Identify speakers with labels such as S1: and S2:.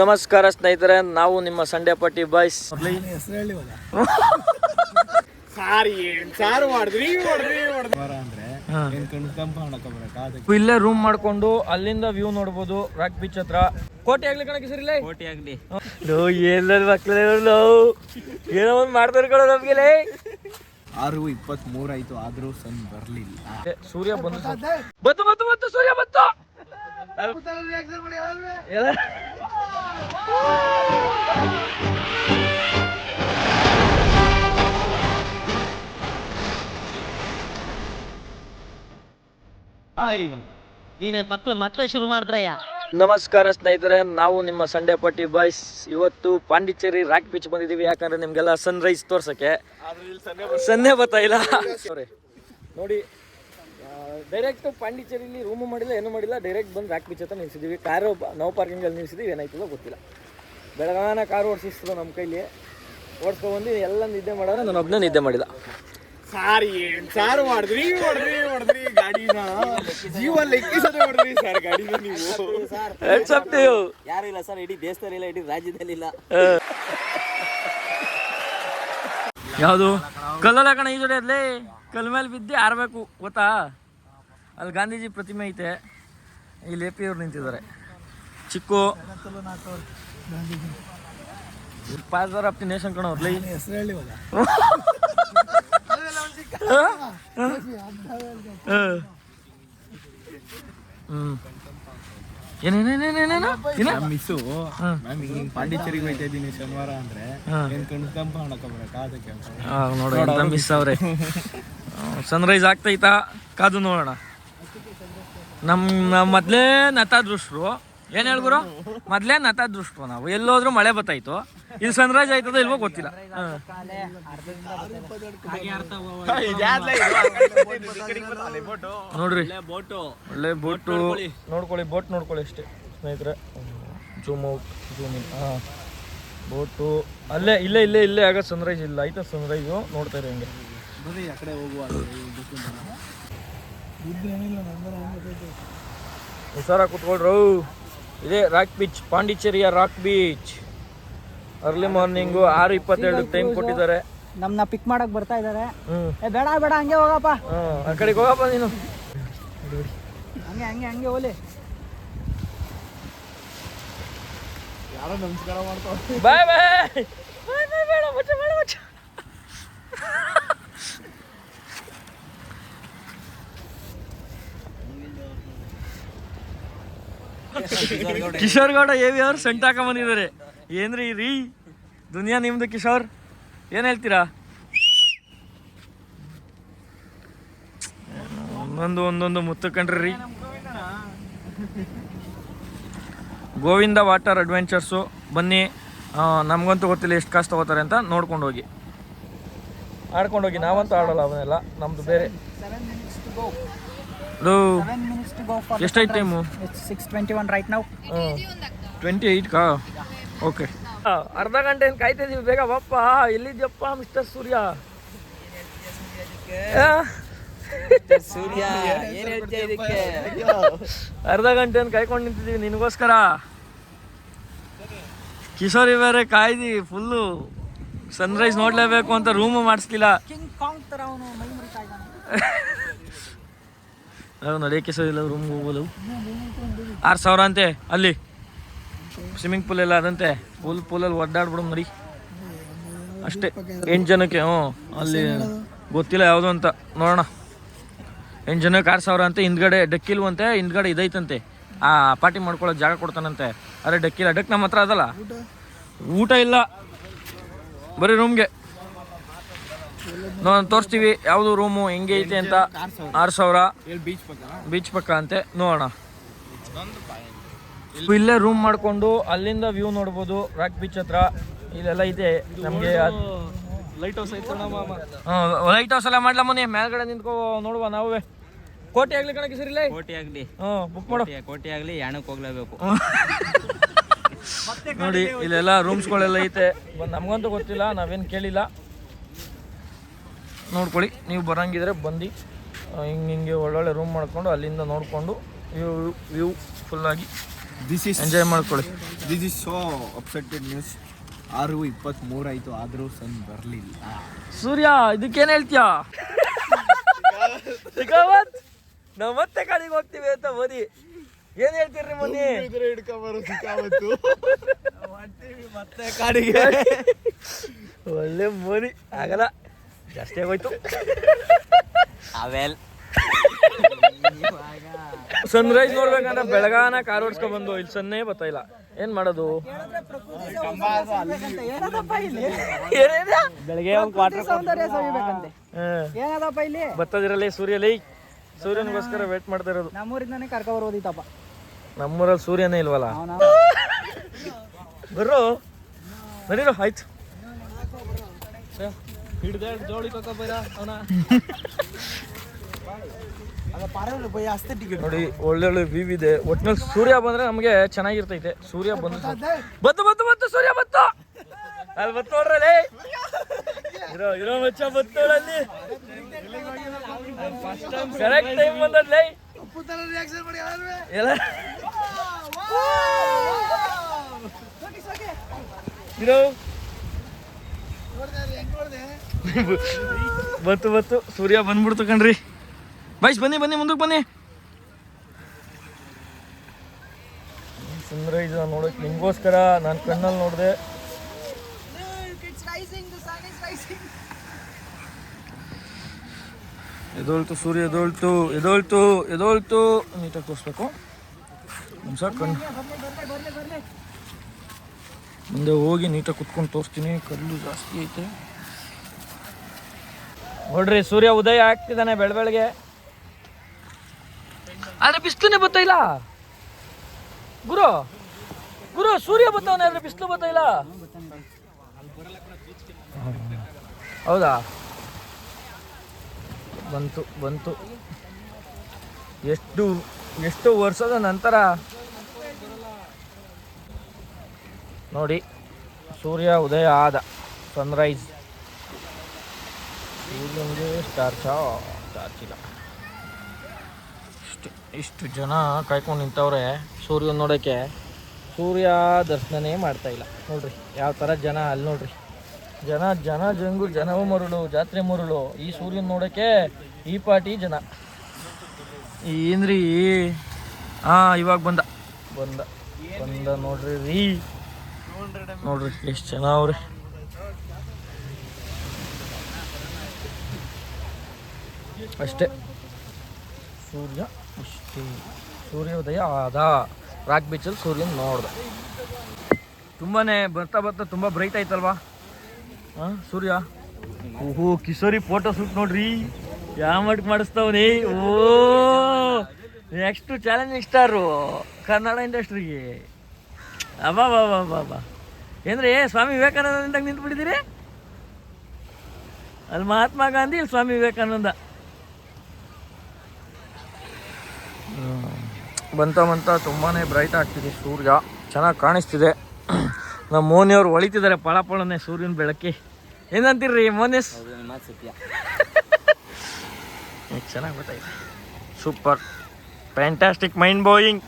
S1: ನಮಸ್ಕಾರ ಸ್ನೇಹಿತರೆ ನಾವು ನಿಮ್ಮ ಸಂಡೆ ಪಟ್ಟಿ ಬಾಯ್ಸ್. ಇಲ್ಲೇ ರೂಮ್ ಮಾಡ್ಕೊಂಡು ಅಲ್ಲಿಂದ ವ್ಯೂ ನೋಡ್ಬೋದು ರಾಕ್ ಬೀಚ್ ಹತ್ರ. ಕೋಟೆ ಆಗ್ಲಿ ಕಣಕ್ಕೆ ಸರಿ
S2: ಕೋಟಿ ಆಗ್ಲಿ.
S1: ನೋ ಏನ್ ಏನೋ ಒಂದು ಮಾಡ್ತಾರೆ ಕಣ ನಮ್ಗೆ
S2: ಆರು ಇಪ್ಪತ್ತ್ ಆಯ್ತು ಆದ್ರೂ ಸನ್ ಬರ್ಲಿಲ್ಲ.
S1: ಸೂರ್ಯ ಬಂದು ಬತ್ತು ಬತ್ತು ಬತ್ತು ಸೂರ್ಯ ಬತ್ತು?
S3: ನೀನು ಮಕ್ಕಳು ಶುರು ಮಾಡಿದ್ರಯ್ಯ.
S1: ನಮಸ್ಕಾರ ಸ್ನೇಹಿತರೆ, ನಾವು ನಿಮ್ಮ ಸಂಡೇ ಪಟ್ಟಿ ಬಾಯ್ಸ್ ಇವತ್ತು ಪಾಂಡಿಚೇರಿ ರಾಕ್ ಬೀಚ್ ಬಂದಿದ್ದೀವಿ, ಯಾಕಂದ್ರೆ ನಿಮ್ಗೆಲ್ಲ ಸನ್ ರೈಸ್ ತೋರ್ಸಕ್ಕೆ. ಸನ್ನೆ ಬರ್ತಾ ಇಲ್ಲ. Sorry. ನೋಡಿ ಡೈರೆಕ್ಟ್ ಪಾಂಡಿಚೇರಿಲಿ ರೂಮು ಮಾಡಿಲ್ಲ, ಏನು ಮಾಡಿಲ್ಲ ಡೈರೆಕ್ಟ್ ಬಂದು ರಾಕ್ ಬೀಚ್ ಹತ್ರ ನಿಲ್ಸಿದ್ದೀವಿ ಕಾರು ನೋ ಪಾರ್ಕಿಂಗಲ್ಲಿ ನಿಲ್ಸಿದ್ದೀವಿ ಏನಾಯ್ತದೋ ಗೊತ್ತಿಲ್ಲ. ಬೆಳಗಾನ ಕಾರು ಓಡಿಸಿದ್ರು ನಮ್ಮ ಕೈಲಿ. ಓಡಿಸ್ಕೊಂಡ್ಬಂದು ಎಲ್ಲ ನಿದ್ದೆ ಮಾಡಿದ್ರೆ ನಾನು ಒಬ್ಬನೇ ನಿದ್ದೆ ಮಾಡಿಲ್ಲ.
S2: ಸಾರಿ ಏನ್ ಸಾರು ಮಾಡಿದ್ರಿ ಹೊಡೆದ್ರಿ ಹೊಡೆದ್ರಿ ಗಾಡಿನ ಜೀವ ಲೆಕ್ಕಿಸದೆ ಹೊಡೆದ್ರಿ ಸರ್ ಗಾಡಿನ ನೀವು.
S3: ಯಾರು ಇಲ್ಲ ಸರ್ ಇಡೀ ದೇಶದಲ್ಲಿಲ್ಲ ಇಡೀ ರಾಜ್ಯದಲ್ಲಿಲ್ಲ
S1: ಯಾವುದು? ಕಲ್ಲಲ್ಲ ಕಣ ಈ ಜೋಡಿ ಅದ್ಲೇ. ಕಲ್ ಮೇಲೆ ಬಿದ್ದೆ ಆರ್ಬೇಕು ಗೊತ್ತಾ? ಅಲ್ಲಿ ಗಾಂಧೀಜಿ ಪ್ರತಿಮೆ ಐತೆ. ಇಲ್ಲಿ ಎ ಪಿ ಅವ್ರು ನಿಂತಿದ್ದಾರೆ. ಚಿಕ್ಕು. ಆಫ್ ದಿ ನೇಷನ್ ಕಣ ಅವ್ರಲ್ಲ
S2: ಹೆಸರು ಮಿಸ್ಸು. ಹಿಂಗ್ ಪಾಂಡಿಚೇರಿಗೆ ಹೋಯ್ತಾ ಇದ್ದೀನಿ ಶನಿವಾರ ಅಂದ್ರೆ ಅದಕ್ಕೆ
S1: ನೋಡು ಮಿಸ್ ಅವ್ರೆ. ಸನ್ರೈಸ್ ಆಗ್ತೈತಾ? ಕಾದು ನೋಡೋಣ. ನಮ್ಮ ನಮ್ಮ ಮೊದಲೇ ನತಾದೃಷ್ಟರು ಏನು ಹೇಳ್ಗುರು ಮೊದಲೇ ದೃಷ್ಟ ನಾವು. ಎಲ್ಲೋದ್ರೂ ಮಳೆ ಬತ್ತಾಯ್ತು. ಇಲ್ಲಿ ಸನ್ರೈಸ್ ಆಯ್ತದ ಇಲ್ವೋ ಗೊತ್ತಿಲ್ಲ. ನೋಡ್ರಿ.
S2: ಬೋಟು
S1: ಒಳ್ಳೆ ಬೋಟು. ನೋಡ್ಕೊಳ್ಳಿ ಬೋಟ್ ನೋಡ್ಕೊಳ್ಳಿ ಅಷ್ಟೇ ಸ್ನೇಹಿತರೆ. Zoom out zoom in. ಹಾಂ. ಬೋಟು. ಅಲ್ಲೇ ಇಲ್ಲೇ ಇಲ್ಲೇ ಇಲ್ಲೇ ಆಗ ಸನ್ರೈಸ್ ಇಲ್ಲ. ಆಯ್ತಾ ಸನ್ರೈಸು ನೋಡ್ತಾ ಇರಿ ಹಂಗೆ.
S2: ಆ ಕಡೆ ಹೋಗುವ.
S1: ಹುಷಾರಾಗಿ ಕುತ್ಕೊಳ್ರು. ಇದೇ ರಾಕ್ ಬೀಚ್ ಪಾಂಡಿಚೇರಿಯ ರಾಕ್ ಬೀಚ್. ಅರ್ಲಿ ಮಾರ್ನಿಂಗು ಆರು ಇಪ್ಪತ್ತೆರಡು ಟೈಮ್ ಕೊಟ್ಟಿದ್ದಾರೆ.
S3: ನಮ್ನ ಪಿಕ್ ಮಾಡಕ್ ಬರ್ತಾ ಇದಾರೆ. ಏ ಬೇಡ ಬೇಡ ಹಂಗೆ ಹೋಗಪ್ಪ.
S1: ಆ ಕಡೆಗೆ ಹೋಗಪ್ಪ ನೀನು.
S3: ಹಂಗೆ ಹಂಗೆ ಹಂಗೆ ಹೋಲಿ
S2: ಯಾರೋ ನಮಸ್ಕಾರ ಮಾಡ್ತಾವ
S1: ಬಾಯ್ ಬಾಯ್ ಬಾಯ್ ಬಾಯ್ ಬೇಡ ಮಚ್ಚ ಬೇಡ ಮಚ್ಚ. ಕಿಶೋರ್ ಗೌಡ. ವಿ ಅವ್ರು ಸೆಂಟ್ ಹಾಕೊಂಬಂದಿದ್ದಾರೆ ಏನ್ರಿ ರೀ? ದುನಿಯಾ, ನಿಮ್ದು ಕಿಶೋರ್? ಏನು ಹೇಳ್ತೀರಾ? ಒಂದೊಂದು ಒಂದೊಂದು ಮುತ್ತು ಕಂಡ್ರಿ ಗೋವಿಂದ ವಾಟರ್ ಅಡ್ವೆಂಚರ್ಸು. ಬನ್ನಿ ನಮಗಂತೂ ನಮ್ಗಂತೂ ಗೊತ್ತಿಲ್ಲ ಎಷ್ಟು ಕಾಸು ತಗೋತಾರೆ ಅಂತ ನೋಡ್ಕೊಂಡು ಹೋಗಿ. ಆಡ್ಕೊಂಡು ಹೋಗಿ, ನಾವಂತೂ ಆಡೋಲ್ಲ ಅವನ್ನೆಲ್ಲ, ನಮ್ದು ಬೇರೆ. ಅದು
S3: go
S1: time
S3: six twenty one right ನಾವು
S1: ಟ್ವೆಂಟಿ ಏಯ್ಟ್ಗಾ ಓಕೆ ಅರ್ಧ ಗಂಟೆ ಏನು ಕಾಯ್ತಿದ್ದೀವಿ ಬೇಗ ಬಪ್ಪ ಎಲ್ಲಿದ್ಯಪ್ಪ ಮಿಸ್ಟರ್ ಸೂರ್ಯ?
S3: ಸೂರ್ಯ
S1: ಅರ್ಧ ಗಂಟೆ ಏನು ಕಾಯ್ಕೊಂಡು ನಿಂತಿದ್ದೀವಿ ನಿನಗೋಸ್ಕರ? ಕಿಶೋರಿ ಬೇರೆ ಕಾಯ್ದಿ ಫುಲ್ಲು ಸನ್ರೈಸ್ ನೋಡ್ಲೇಬೇಕು ಅಂತ ರೂಮು ಮಾಡಿಸ್ಲಿಲ್ಲ. ನಡೆಯೋಕ್ಕೆ ಸರಿ ಇಲ್ಲ ರೂಮ್ಗೆ ಹೋಗೋದು ಆರು ಸಾವಿರ ಅಂತೆ, ಅಲ್ಲಿ. ಸ್ವಿಮ್ಮಿಂಗ್ ಪೂಲ್ ಎಲ್ಲ ಅದಂತೆ. ಪೂಲ್ ಪೂಲಲ್ಲಿ ಒಡ್ಡಾಡ್ಬಿಡು ಮರಿ. ಅಷ್ಟೇ. ಎಂಟು ಜನಕ್ಕೆ, ಹ್ಞೂ. ಅಲ್ಲಿ ಗೊತ್ತಿಲ್ಲ ಯಾವುದು ಅಂತ. ನೋಡೋಣ. ಎಂಟು ಜನಕ್ಕೆ ಆರು ಸಾವಿರ ಅಂತೆ. ಹಿಂದ್ಗಡೆ ಡಕ್ಕಿಲ್ವಂತೆ ಹಿಂದ್ಗಡೆ ಇದೈತಂತೆ. ಆ ಪಾರ್ಟಿ ಮಾಡ್ಕೊಳ್ಳೋ ಜಾಗ ಕೊಡ್ತಾನಂತೆ. ಅರೆ ಡಕ್ಕಿಲ್ಲ ಡಕ್ ನಮ್ಮ ಹತ್ರ ಅದಲ್ಲ. ಊಟ ಇಲ್ಲ. ಬರೀ ರೂಮ್ಗೆ ನಾವು ತೋರಿಸ್ತೀವಿ ಯಾವುದು ರೂಮು ಹೆಂಗೆ ಐತೆ ಅಂತ. ಆರು ಸಾವಿರ.
S2: ಬೀಚ್ ಪಕ್ಕ
S1: ಬೀಚ್ ಪಕ್ಕ ಅಂತೆ. ನೋಡೋಣ. ಇಲ್ಲೇ ರೂಮ್ ಮಾಡಿಕೊಂಡು ಅಲ್ಲಿಂದ ವ್ಯೂ ನೋಡ್ಬೋದು ರಾಕ್ ಬೀಚ್ ಹತ್ರ. ಇಲ್ಲೆಲ್ಲ ಇದೆ. ನಮಗೆ
S2: ಲೈಟ್ ಹೌಸ್
S1: ಲೈಟ್ ಹೌಸ್ ಎಲ್ಲ ಮಾಡ್ಲಾ ಮೊನ್ನೆ ಮೇಲ್ಗಡೆ ನಿಂತ್ಕೋ ನೋಡುವ ನಾವೇ. ಕೋಟಿ ಆಗ್ಲಿ ಕಣಕ್ಕೆ ಸರಿ
S4: ಕೋಟಿ ಆಗ್ಲಿ.
S1: ಹ್ಞೂ ಬುಕ್ ಮಾಡೋ.
S4: ಕೋಟಿ ಆಗ್ಲಿ ಯಾಣಕ್ಕೆ ಹೋಗ್ಲೇಬೇಕು?
S1: ನೋಡಿ ಇಲ್ಲೆಲ್ಲ ರೂಮ್ಸ್ಗಳೆಲ್ಲ ಐತೆ. ನಮಗಂತೂ ಗೊತ್ತಿಲ್ಲ ನಾವೇನು ಕೇಳಿಲ್ಲ. ನೋಡ್ಕೊಳ್ಳಿ. ನೀವು ಬರೋಂಗಿದ್ರೆ ಬಂದು ಹಿಂಗೆ ಹಿಂಗೆ ಒಳ್ಳೊಳ್ಳೆ ರೂಮ್ ಮಾಡಿಕೊಂಡು ಅಲ್ಲಿಂದ ನೋಡಿಕೊಂಡು ವ್ಯೂ ವ್ಯೂ ಫುಲ್ಲಾಗಿ
S2: ದಿಸ್ ಇಸ್
S1: ಎಂಜಾಯ್ ಮಾಡ್ಕೊಳ್ಳಿ.
S2: This is so upseted news ಆರು ಇಪ್ಪತ್ತ್ಮೂರು ಆಯಿತು ಆದರೂ ಸನ್ ಬರಲಿಲ್ಲ.
S1: ಸೂರ್ಯ ಇದಕ್ಕೇನು ಹೇಳ್ತೀಯಾ? ನಾವು ನಾವ್ ಮತ್ತೆ ಕಾಡಿಗೆ ಹೋಗ್ತೀವಿ ಅಂತ ಓದಿ ಏನ್ ಹೇಳ್ತೀರಿ ಮೊನ್ನೆ
S2: ಹಿಡ್ಕೊಂಬರೋ ಮತ್ತೆ ಕಾಡಿಗೆ
S1: ಒಳ್ಳೆ ಮೋನಿ ಆಗಲ್ಲ. ಜಾಸ್ತಿ ಆಗೋಯ್ತು.
S4: ಅವೆಲ್
S1: ಸನ್ರೈಸ್ ನೋಡ್ಬೇಕಂದ್ರೆ ಬೆಳಗಾನ ಕಾರ್ ಓಡಿಸ್ಕೊಂಡ್ ಬಂದು ಇಲ್ಲಿ ಸನ್ನೇ ಬತ್ತಾಯಿಲ್ಲ ಏನ್ ಮಾಡೋದು?
S3: ಏನದಪ್ಪ ಇಲ್ಲಿ
S1: ಬೆಳಗ್ಗೆ ಒಂದು
S3: ಕ್ವಾರ್ಟರ್ ಸೌಂದರ್ಯ ಸವಿಬೇಕಂತೆ. ಏನದಪ್ಪ ಇಲ್ಲಿ?
S1: ಬರ್ತದಿರಲಿ ಸೂರ್ಯಲಿ ಸೂರ್ಯನಿಗೋಸ್ಕರ ವೇಟ್ ಮಾಡ್ತಾ ಇರೋದು
S3: ನಮ್ಮೂರಿಂದಾನೆ ಕರ್ಕೊ
S1: ನಮ್ಮೂರಲ್ಲಿ ಸೂರ್ಯನೇ ಇಲ್ವಲ್ಲ?
S3: ಬರ್ರೋ
S1: ಬರೀರೋ ನಡೀರು ಆಯ್ತು. ಹಿಡ್ದೆ ಜೋಳಿ ಬೈರ ಅವನ? ನೋಡಿ ಒಳ್ಳೊಳ್ಳೆ ವ್ಯೂ ಇದೆ. ಒಟ್ನಲ್ಲಿ ಸೂರ್ಯ ಬಂದ್ರೆ ನಮಗೆ ಚೆನ್ನಾಗಿರ್ತೈತೆ. ಸೂರ್ಯ ಬಂದ್ರೆ ಬತ್ತು ಬತ್ತು ಬತ್ತು. ಸೂರ್ಯ ಬತ್ತು. ಅಲ್ಲಿ ಬತ್ತು ನೋಡ್ರಲ್ಲಿ ಇರೋ ಇರೋ ಮಚ್ಚ ಬತ್ತು ಅಲ್ಲಿ. ಕರೆಕ್ಟ್ ಟೈಮ್ ಬಂದದ್ಲೇ. ಎಲ್ಲ. ಇರೋ. ಬತ್ತು ಬತ್ತು ಸೂರ್ಯ ಬಂದ್ಬಿಡ್ತು ಕಣ್ರಿ. ಬಾಯ್ಸ್ ಬನ್ನಿ ಬನ್ನಿ, ಮುಂದಕ್ಕೆ ಬನ್ನಿ. ಸನ್ರೈಸ್ ನೋಡಕ್ ನಿಮ್ಗೋಸ್ಕರ ನಾನು ಕಣ್ಣಲ್ಲಿ ನೋಡಿದೆ. ಎದೋಳ್ತು, ಸೂರ್ಯ ಎದೋಳ್ತು ಎದೋಳ್ತು ಎದೋಳ್ತು. ನೀಟಾಗಿ ತೋರಿಸ್ಬೇಕು. ನಿಮಿಷ ಕಣ್ಣು. ಮುಂದೆ ಹೋಗಿ ನೀಟಾಗಿ ಕುತ್ಕೊಂಡು ತೋರಿಸ್ತೀನಿ. ಕಲ್ಲು ಜಾಸ್ತಿ ಐತೆ. ನೋಡ್ರಿ, ಸೂರ್ಯ ಉದಯ ಆಗ್ತಿದ್ದಾನೆ ಬೆಳ ಬೆಳಗ್ಗೆ ಆದ್ರೆ ಬಿಸಿಲುನೇ ಬರ್ತಾ ಇಲ್ಲ? ಗುರು ಗುರು, ಸೂರ್ಯ ಬರ್ತಾವನೆ ಆದ್ರೆ ಬಿಸಿಲು ಬರ್ತಾ ಇಲ್ಲ? ಹೌದಾ? ಬಂತು ಬಂತು. ಎಷ್ಟು ಎಷ್ಟು ವರ್ಷದ ನಂತರ ನೋಡಿ, ಸೂರ್ಯ ಉದಯ ಆದ ಸನ್ರೈಸ್ ಸೂರ್ಯನಿಗೆ ಟಾರ್ಚಾ ಟಾರ್ಚ್ ಇಲ್ಲ. ಇಷ್ಟು ಇಷ್ಟು ಜನ ಕಾಯ್ಕೊಂಡು ನಿಂತವ್ರೆ, ಸೂರ್ಯನ ನೋಡೋಕ್ಕೆ ಸೂರ್ಯ ದರ್ಶನನೇ ಮಾಡ್ತಾ ಇಲ್ಲ. ನೋಡ್ರಿ, ಯಾವ ಥರ ಜನ ಅಲ್ಲಿ ನೋಡ್ರಿ. ಜನ ಜನ ಜಂಗು ಜನವ ಮರುಳು, ಜಾತ್ರೆ ಮರುಳು, ಈ ಸೂರ್ಯನ ನೋಡೋಕ್ಕೆ ಈ ಪಾಟಿ ಜನ. ಏನ್ರಿ? ಹಾಂ ಇವಾಗ ಬಂದ. ಬಂದ. ಬಂದ ನೋಡ್ರಿ ರೀ. ನೋಡ್ರಿ ಎಷ್ಟು ಜನ ಅವ್ರೆ. ಅಷ್ಟೇ. ಸೂರ್ಯ, ಅಷ್ಟೇ. ಸೂರ್ಯೋದಯ ಆದ. ರಾಕ್ ಬೀಚಲ್ಲಿ ಸೂರ್ಯನ ನೋಡ್ದೆ. ತುಂಬಾ ಬರ್ತಾ ಬರ್ತಾ ತುಂಬ ಬ್ರೈಟ್ ಆಯ್ತಲ್ವಾ? ಹಾಂ ಸೂರ್ಯ? ಓಹೋ, ಕಿಶೋರಿ ಫೋಟೋ ಶೂಟ್ ನೋಡ್ರಿ. ಯಾವ ಮಟ್ಟಿಗೆ ಮಾಡಿಸ್ತಾವನಿ? ಓ ನೆಕ್ಸ್ಟ್ ಚಾಲೆಂಜಿಂಗ್ ಸ್ಟಾರು ಕನ್ನಡ ಇಂಡಸ್ಟ್ರಿಗೆ ಅಬ್ಬಾ ಬಾ ಬಾ ಬಾ ಬಾ ಏನ್ರಿ, ಸ್ವಾಮಿ ವಿವೇಕಾನಂದ ನಿಂತು ಬಿಟ್ಟಿದ್ದೀರಿ ಅಲ್ಲಿ ಮಹಾತ್ಮ ಗಾಂಧಿ ಸ್ವಾಮಿ ವಿವೇಕಾನಂದ. ಬಂತ ಬಂತ ತುಂಬಾ ಬ್ರೈಟ್ ಆಗ್ತಿದೆ ಸೂರ್ಯ. ಚೆನ್ನಾಗಿ ಕಾಣಿಸ್ತಿದೆ. ನಮ್ಮ ಮೋನಿಯವ್ರು ಹೊಳಿತಿದ್ದಾರೆ ಪಳ ಪಳನೆ ಸೂರ್ಯನ ಬೆಳಕಿ. ಏನಂತೀರಿ
S4: ಮೋನಿಸ್?
S1: ಚೆನ್ನಾಗಿ ಗೊತ್ತಾಯ್ತು. Super fantastic mind Boeing